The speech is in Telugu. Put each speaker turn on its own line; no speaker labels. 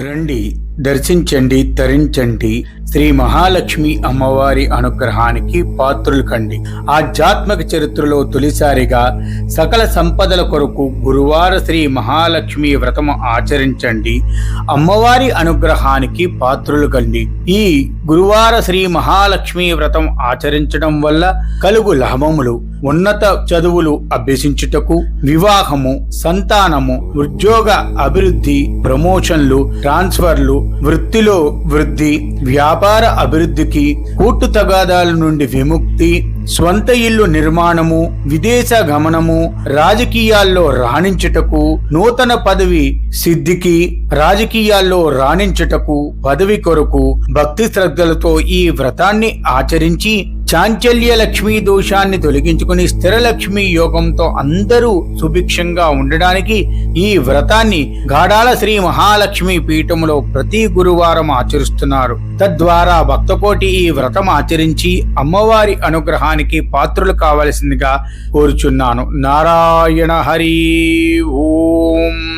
రండి. దర్శించండి తరించండి. శ్రీ మహాలక్ష్మి అమ్మవారి అనుగ్రహానికి పాత్రులు కండి. ఆధ్యాత్మిక చరిత్రలో తొలిసారిగా సకల సంపదల కొరకు గురువార శ్రీ మహాలక్ష్మి వ్రతము ఆచరించండి. అమ్మవారి అనుగ్రహానికి పాత్రులు కండి. ఈ గురువార శ్రీ మహాలక్ష్మి వ్రతం ఆచరించడం వల్ల కలుగు లాభములు ఉన్నత చదువులు అభ్యసించుటకు వివాహము సంతానము ఉద్యోగ అభివృద్ధి ప్రమోషన్లు ట్రాన్స్ఫర్లు వృత్తిలో వృద్ధి వ్యాపార అభివృద్ధికి కూట్టు తగాదాల నుండి విముక్తి స్వంత ఇల్లు నిర్మాణము విదేశ గమనము రాజకీయాల్లో రాణించుటకు నూతన పదవి సిద్ధికి రాజకీయాల్లో రాణించుటకు పదవి కొరకు భక్తి శ్రద్ధలతో ఈ వ్రతాన్ని ఆచరించి చాంచల్య లక్ష్మీ దోషాన్ని తొలగించుకుని స్థిరలక్ష్మి యోగంతో అందరూ సుభిక్షంగా ఉండడానికి ఈ వ్రతాన్ని గాఢాల శ్రీ మహాలక్ష్మి పీఠములో ప్రతి గురువారం ఆచరిస్తున్నారు. తద్వారా భక్తకోటి ఈ వ్రతం ఆచరించి అమ్మవారి అనుగ్రహానికి పాత్రులు కావలసిందిగా కోరుచున్నాను. నారాయణ హరి ఓం.